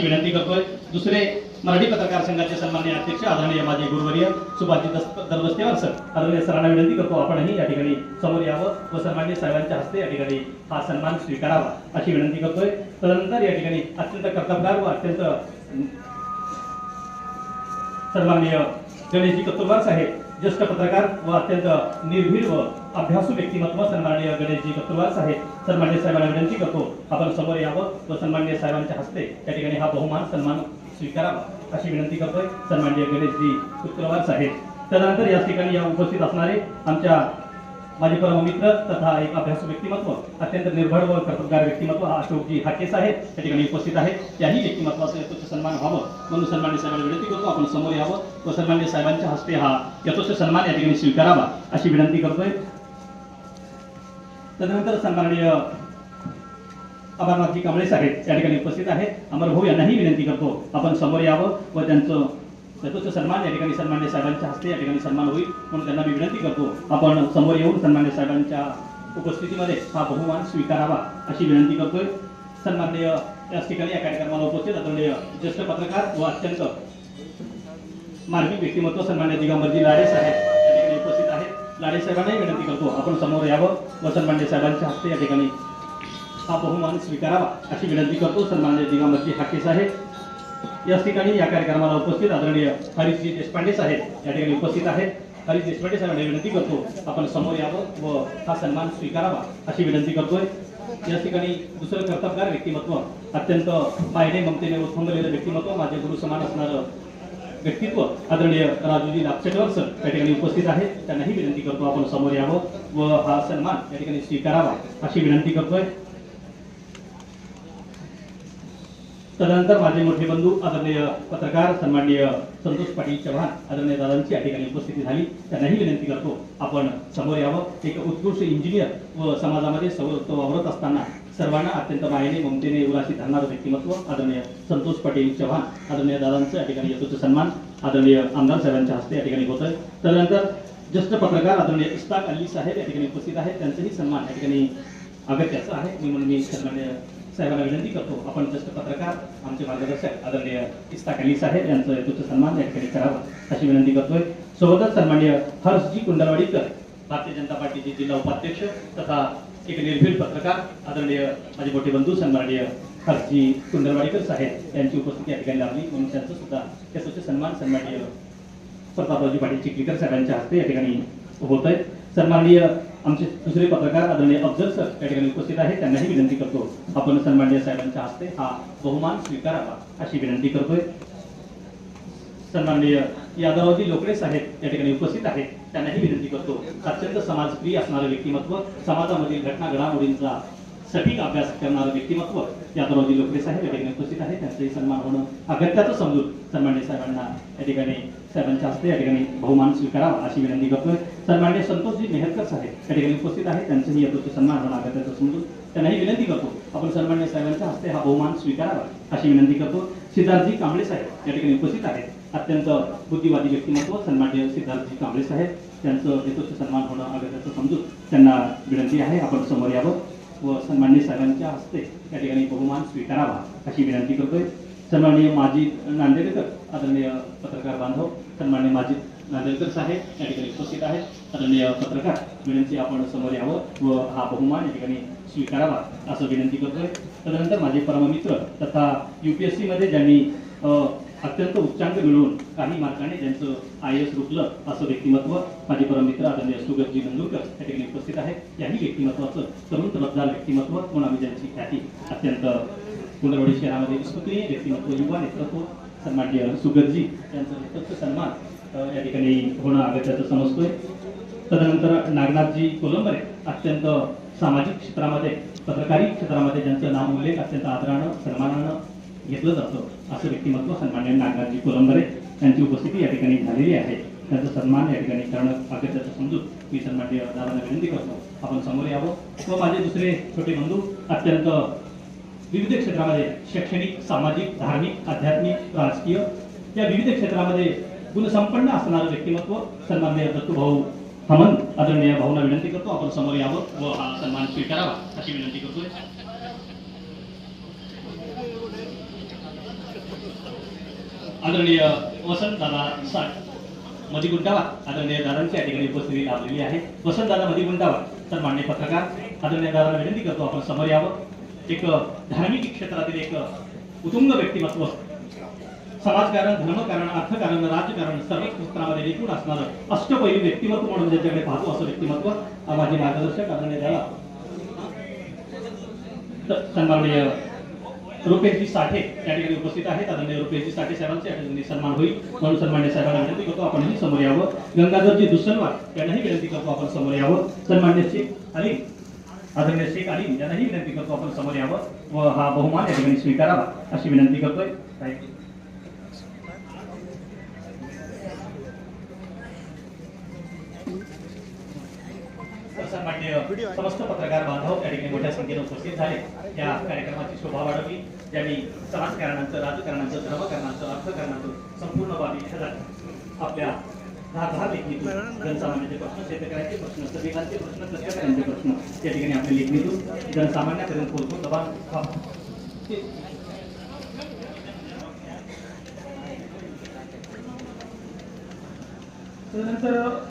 अशी विनंती करतोय. दुसरे मराठी पत्रकार संघाचे सन्मान्य अध्यक्ष आदरणीय माझे गुरुवर्य सुभाषजी दस- सर आदरणीय सरांना विनंती करतो आपणही या ठिकाणी समोर यावं व सन्मान्य साहेबांच्या हस्ते या ठिकाणी हा सन्मान स्वीकारावा अशी विनंती करतोय. तदनंतर या ठिकाणी अत्यंत कर्तबगार व अत्यंत सन्माननीय गणेशजी कत्तुरवार साहेब ज्येष्ठ पत्रकार व अत्यंत निर्भीड व अभ्यासू व्यक्तिमत्व सन्माननीय गणेशजी कत्तुरवार साहेब. सन्मान्य साहेबांना विनंती करतो आपण समोर यावं व सन्मान्य साहेबांच्या हस्ते त्या ठिकाणी हा बहुमान सन्मान स्वीकारावा अशी विनंती करतोय सन्माननीय गणेशजी कत्तुरवार साहेब. त्यानंतर या ठिकाणी या उपस्थित असणारे आमच्या माझे परममित्र तथा एक अभ्यासू व्यक्तिमत्व अत्यंत निर्भळ व कर्तबगार व्यक्तिमत्व हा अशोकजी हाकेस आहेत त्या ठिकाणी उपस्थित आहेत त्याही व्यक्तिमत्वाचं यथोच सन्मान व्हावं. म्हणून सन्मान्य साहेबांना विनंती करतो आपण समोर यावं व सन्मान्य साहेबांच्या हस्ते हा यथोच सन्मान या ठिकाणी स्वीकारावा अशी विनंती करतोय. तदनंतर सन्माननीय अमरनाथजी कांबळे साहेब या ठिकाणी उपस्थित आहेत. अमर भाऊ यांनाही विनंती करतो आपण समोर यावं व त्यांचं सर्वोच्च सन्मान या ठिकाणी सन्मान्य साहेबांच्या हस्ते या ठिकाणी सन्मान होईल म्हणून त्यांना मी विनंती करतो. आपण समोर येऊन सन्मान्य साहेबांच्या उपस्थितीमध्ये हा बहुमान स्वीकारावा अशी विनंती करतोय. सन्माननीय याच ठिकाणी या कार्यक्रमाला उपस्थित आदरणीय ज्येष्ठ पत्रकार व अत्यंत मार्मिक व्यक्तिमत्व सन्मान्य दिगंबरजी लाडे साहेब या ठिकाणी उपस्थित आहेत. लाडे साहेबांनाही विनंती करतो आपण समोर यावं व सन्मान्य साहेबांच्या हस्ते या ठिकाणी हा बहुमान स्वीकारावा अशी विनंती करतो. सन्मान्य दिगंबरजी हाके साहेब. याच ठिकाणी या कार्यक्रमाला उपस्थित आदरणीय हरीशजी देशपांडे साहेब या ठिकाणी उपस्थित आहेत. हरीश देशपांडे साहेबांना विनंती करतो आपण समोर यावं व हा सन्मान स्वीकारावा अशी विनंती करतोय. या ठिकाणी दुसरं कर्तबगार व्यक्तिमत्व अत्यंत पायने ममतेने उत्थंबलेलं व्यक्तिमत्व माझे गुरु समान असणारं व्यक्तित्व आदरणीय राजूजी लापसेटवर सर या ठिकाणी उपस्थित आहेत. त्यांनाही विनंती करतो आपण समोर यावं व हा सन्मान या ठिकाणी स्वीकारावा अशी विनंती करतोय. तदनंतर माझे मोठे बंधू आदरणीय पत्रकार सन्माननीय संतोष पाटील चव्हाण आदरणीय दादांची या ठिकाणी उपस्थिती झाली. त्यांनाही विनंती करतो आपण समोर यावं. एक उत्कृष्ट इंजिनियर व समाजामध्ये सर्वत्र वावरत असताना सर्वांना अत्यंत मायेने ममतेने उलाशी धरणारं व्यक्तिमत्व आदरणीय संतोष पाटील चव्हाण आदरणीय दादांचं या ठिकाणी यथोच सन्मान आदरणीय आमदार साहेबांच्या हस्ते या ठिकाणी होत आहे तदनंतर ज्येष्ठ पत्रकार आदरणीय इस्ताक अली साहेब या ठिकाणी उपस्थित आहेत. त्यांचंही सन्मान या ठिकाणी अगत्याचं आहे. मी म्हणून मी सन्मान्य साहेबांना विनंती करतो आपण ज्येष्ठ पत्रकार आमचे मार्गदर्शक आदरणीय इस्ताक साहेब यांचं यथोच सन्मान या ठिकाणी करावा अशी विनंती करतोय. सोबतच सन्माननीय हर्षजी कुंडलवाडीकर भारतीय जनता पार्टीचे जिल्हा उपाध्यक्ष तथा एक निर्भीड पत्रकार आदरणीय माझे मोठे बंधू सन्माननीय हर्षजी कुंडलवाडीकर साहेब यांची उपस्थिती या ठिकाणी लाभली म्हणून त्यांचं सुद्धा यथोच सन्मान सन्माननीय प्रतापरावजी पाटील चिखलीकर साहेबांच्या हस्ते या ठिकाणी होत आहे सन्माननीय आमचे दुसरे पत्रकार आदरणीय अफजल सर या ठिकाणी उपस्थित आहेत. त्यांनाही विनंती करतो. आपण सन्माननीय साहेबांच्या हस्ते हा बहुमान स्वीकारावा अशी विनंती करतोय. सन्माननीय यादवजी लोकडे साहेब या ठिकाणी उपस्थित आहेत. त्यांनाही विनंती करतो. अत्यंत समाजप्रिय असणारं व्यक्तिमत्व समाजामधील घटना घडामोडींचा सटीक अभ्यास करणारं व्यक्तिमत्व यादवजी लोकडे साहेब या ठिकाणी उपस्थित आहेत. त्यांचाही सन्मान होणं अगत्याचं समजून सन्मान्य साहेबांना या ठिकाणी साहेबांच्या हस्ते या ठिकाणी बहुमान स्वीकारावा अशी विनंती करतोय. सन्मान्य संतोषजी मेहरकर साहेब या ठिकाणी उपस्थित आहेत. त्यांचंही यथोचित सन्मान होणं त्याचं समजून त्यांनाही विनंती करतो. आपण सन्मान्य साहेबांच्या हस्ते हा बहुमान स्वीकारावा. अशी विनंती करतो. सिद्धार्थजी कांबळे साहेब या ठिकाणी उपस्थित आहेत. अत्यंत बुद्धिवादी व्यक्तिमत्व सन्मान्य सिद्धार्थजी कांबळे साहेब. त्यांचं यथोचित सन्मान होणं अगत्याचं समजून त्यांना विनंती आहे. आपण समोर यावं व सन्मान्य साहेबांच्या हस्ते या ठिकाणी बहुमान स्वीकारावा अशी विनंती करतोय. सन्माननीय माजी नांदेडकर आदरणीय पत्रकार बांधव सन्मान्य माजी नांदेडकर साहेब या ठिकाणी उपस्थित आहेत. आदरणीय पत्रकार विनंती आपण समोर यावं व हा बहुमान या ठिकाणी स्वीकारावा असं विनंती करतोय. त्यानंतर माझे परममित्र तथा युपीएससी मध्ये ज्यांनी अत्यंत उच्चांक मिळवून काही मार्काने ज्यांचं आय एस रुकलं असं व्यक्तिमत्व माझे परममित्र आदरणीय सुगतजी नंदुरकर या ठिकाणी उपस्थित आहेत. याही व्यक्तिमत्वाचं तरुण तलबदार व्यक्तिमत्व म्हणून आम्ही ज्यांची ख्याती अत्यंत कुंडलवाडी शहरामध्ये स्तुतीय व्यक्तिमत्व युवा नेतृत्व सन्माननीय सुगतजी यांचं नेतृत्व सन्मान या ठिकाणी होणं अगत्याचं समजतोय. तदनंतर नागनाथजी कोलंबरे अत्यंत सामाजिक क्षेत्रामध्ये पत्रकारी क्षेत्रामध्ये ज्यांचं नाम उल्लेख अत्यंत आदरानं सन्मानानं घेतलं जातं असं व्यक्तिमत्व सन्मान्य नागनाथजी कोलंबरे यांची उपस्थिती या ठिकाणी झालेली आहे. त्यांचा सन्मान या ठिकाणी करणं अगत्याचं समजून मी सन्मान्य दादांना विनंती करतो. आपण समोर यावं. व माझे दुसरे छोटे बंधू अत्यंत विविध क्षेत्रामध्ये शैक्षणिक सामाजिक धार्मिक आध्यात्मिक राजकीय या विविध क्षेत्रामध्ये गुणसंपन्न असणारं व्यक्तिमत्व सन्माननीय दत्तूभाऊ हमन आदरणीय भाऊना विनंती करतो. आपण समोर यावं व हा सन्मान स्वीकारावा अशी विनंती करतोय. आदरणीय वसंत दादा साठ मधिगुंटावा आदरणीय दादांची या ठिकाणी उपस्थिती लाभलेली आहे. वसंत दादा मधिगुंटावा तर मान्य पत्रकार आदरणीय दादाला विनंती करतो आपण समोर यावं. एक धार्मिक क्षेत्रातील एक उतुंग व्यक्तिमत्व समाजकारण धर्मकारण अर्थकारण राजकारण सर्व क्षेत्रामध्ये एकूण असणारं अष्टपैलू व्यक्तिमत्व म्हणून ज्याच्याकडे पाहतो असं व्यक्तिमत्व माझे मार्गदर्शक आदरणीय दादा सन्माननीय रुपेशजी साठे या ठिकाणी उपस्थित आहेत. आदरणीय रुपेशजी साठे साहेबांचे या ठिकाणी सन्मान होईल. म्हणून सन्मान्य साहेबांना विनंती करतो आपणही समोर यावं. गंगाधरजी दुसनवार यांनाही विनंती करतो आपण समोर यावं. सन्मान्य शेख अली आदरणीय शेख अली यांनाही विनंती करतो आपण समोर यावं. व हा बहुमान या ठिकाणी स्वीकारावा अशी विनंती करतोय. Thank समस्त पत्रकार बांधव त्या ठिकाणी मोठ्या संख्येने उपस्थित झाले. या कार्यक्रमाची शोभा वाढवली ज्यांनी समाजकारणाचं राजकारणाचं धर्मकारणाचं अर्थकारणाचं संपूर्ण बाबी ह्याच्यात आपल्या दहा लेखणीतून जनसामान्याचे प्रश्न शेतकऱ्यांचे प्रश्न सगळ्यांचे प्रश्न कष्टकऱ्यांचे प्रश्न या ठिकाणी आपल्या लेखणीतून जनसामान्यापर्यंत पोहोचून दबा त्यानंतर